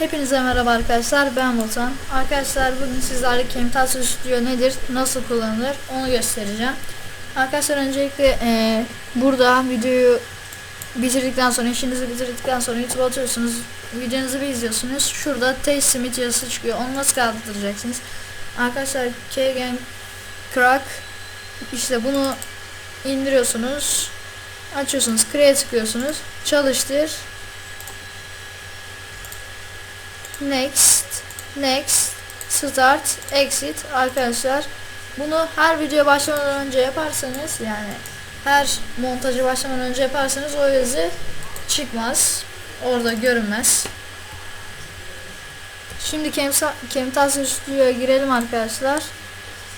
Hepinize merhaba arkadaşlar ben Botan. Arkadaşlar bugün sizlerle Camtasia Studio nedir, nasıl kullanılır onu göstereceğim. Arkadaşlar öncelikle eee, burada videoyu bitirdikten sonra işinizi bitirdikten sonra YouTube atıyorsunuz. Videonuzu bir izliyorsunuz. Şurada Taste Smith yazısı çıkıyor. Onu nasıl kaldıracaksınız? Arkadaşlar Kgen Crack işte bunu indiriyorsunuz. Açıyorsunuz. Create tıklıyorsunuz. Çalıştır. Next, Next, Start, Exit arkadaşlar. Bunu her video başlamadan önce yaparsanız yani her montajı başlamadan önce yaparsanız o yazı çıkmaz. Orada görünmez. Şimdi Camtasia Studio'ya girelim arkadaşlar.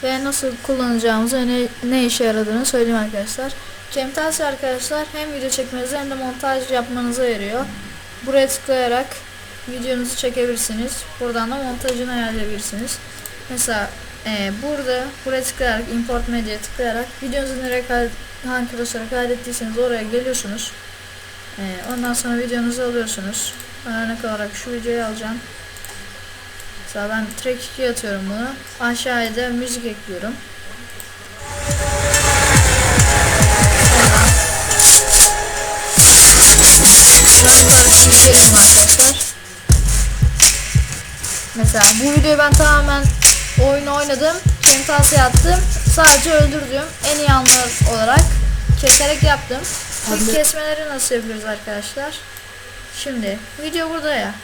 Ve nasıl kullanacağımızı ne, ne işe yaradığını söyleyeyim arkadaşlar. Camtasia arkadaşlar hem video çekmenize hem de montaj yapmanıza yarıyor. Buraya tıklayarak videonuzu çekebilirsiniz. Buradan da montajını ayarlayabilirsiniz. Mesela e, burada buraya tıklayarak import media tıklayarak videonuzu nereye kaydet, hangi klasöre kaydettiyseniz oraya geliyorsunuz. E, ondan sonra videonuzu alıyorsunuz. Örnek olarak şu videoyu alacağım. Mesela ben track 2 atıyorum bunu. Aşağıya da müzik ekliyorum. Mesela bu videoyu ben tamamen oyun oynadım. Camtasia attım. Sadece öldürdüm. En iyi anlar olarak keserek yaptım. Bu kesmeleri nasıl yapıyoruz arkadaşlar? Şimdi video burada ya.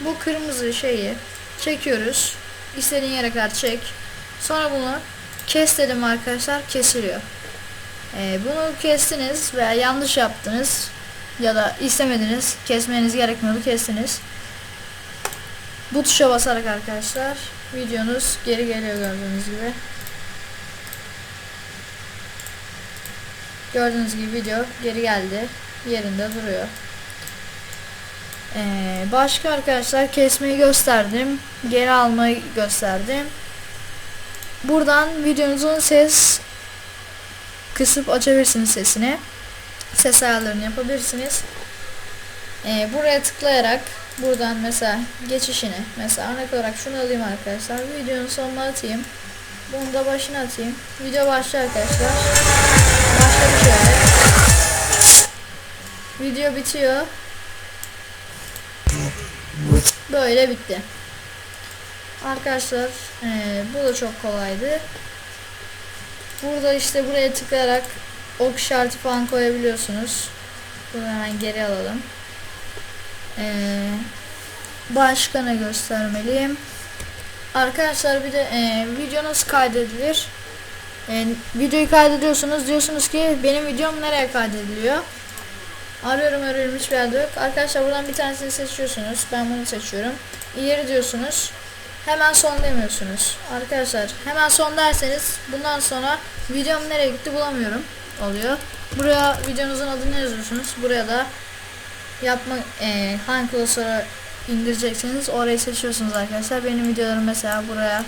Bu kırmızı şeyi çekiyoruz. İstediğin yere kadar çek. Sonra bunu kes dedim arkadaşlar. Kesiliyor. Ee, bunu kestiniz veya yanlış yaptınız ya da istemediniz kesmeniz gerekmiyordu kestiniz bu tuşa basarak arkadaşlar videonuz geri geliyor gördüğünüz gibi. Gördüğünüz gibi video geri geldi yerinde duruyor. Ee, başka arkadaşlar kesmeyi gösterdim geri almayı gösterdim. Buradan videonuzun ses kısıp açabilirsiniz sesini. Ses ayarlarını yapabilirsiniz. Ee, buraya tıklayarak buradan mesela geçişini mesela örnek olarak şunu alayım arkadaşlar. Videonun sonuna atayım. Bunu da başına atayım. Video başlıyor arkadaşlar. Başladı şöyle. Video bitiyor. Böyle bitti. Arkadaşlar ee, bu da çok kolaydı. Burada işte buraya tıklayarak ok işareti falan koyabiliyorsunuz. Bunu hemen geri alalım. Ee, başka ne göstermeliyim? Arkadaşlar bir de e, video nasıl kaydedilir? E, videoyu kaydediyorsunuz diyorsunuz ki benim videom nereye kaydediliyor? Arıyorum arıyorum hiçbir yerde yok. Arkadaşlar buradan bir tanesini seçiyorsunuz. Ben bunu seçiyorum. İleri diyorsunuz. Hemen son demiyorsunuz. Arkadaşlar hemen son derseniz bundan sonra videom nereye gitti bulamıyorum oluyor. Buraya videonuzun adını yazıyorsunuz. Buraya da yapma e, hangi klasöre indirecekseniz orayı seçiyorsunuz arkadaşlar. Benim videolarım mesela buraya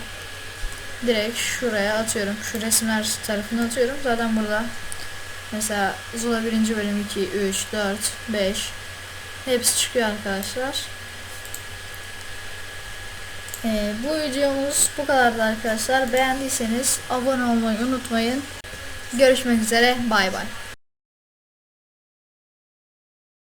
direkt şuraya atıyorum. Şu resimler tarafına atıyorum. Zaten burada mesela Zula 1. bölüm 2, 3, 4, 5 hepsi çıkıyor arkadaşlar. Ee, bu videomuz bu kadardı arkadaşlar. Beğendiyseniz abone olmayı unutmayın. Görüşmek üzere. Bay bay.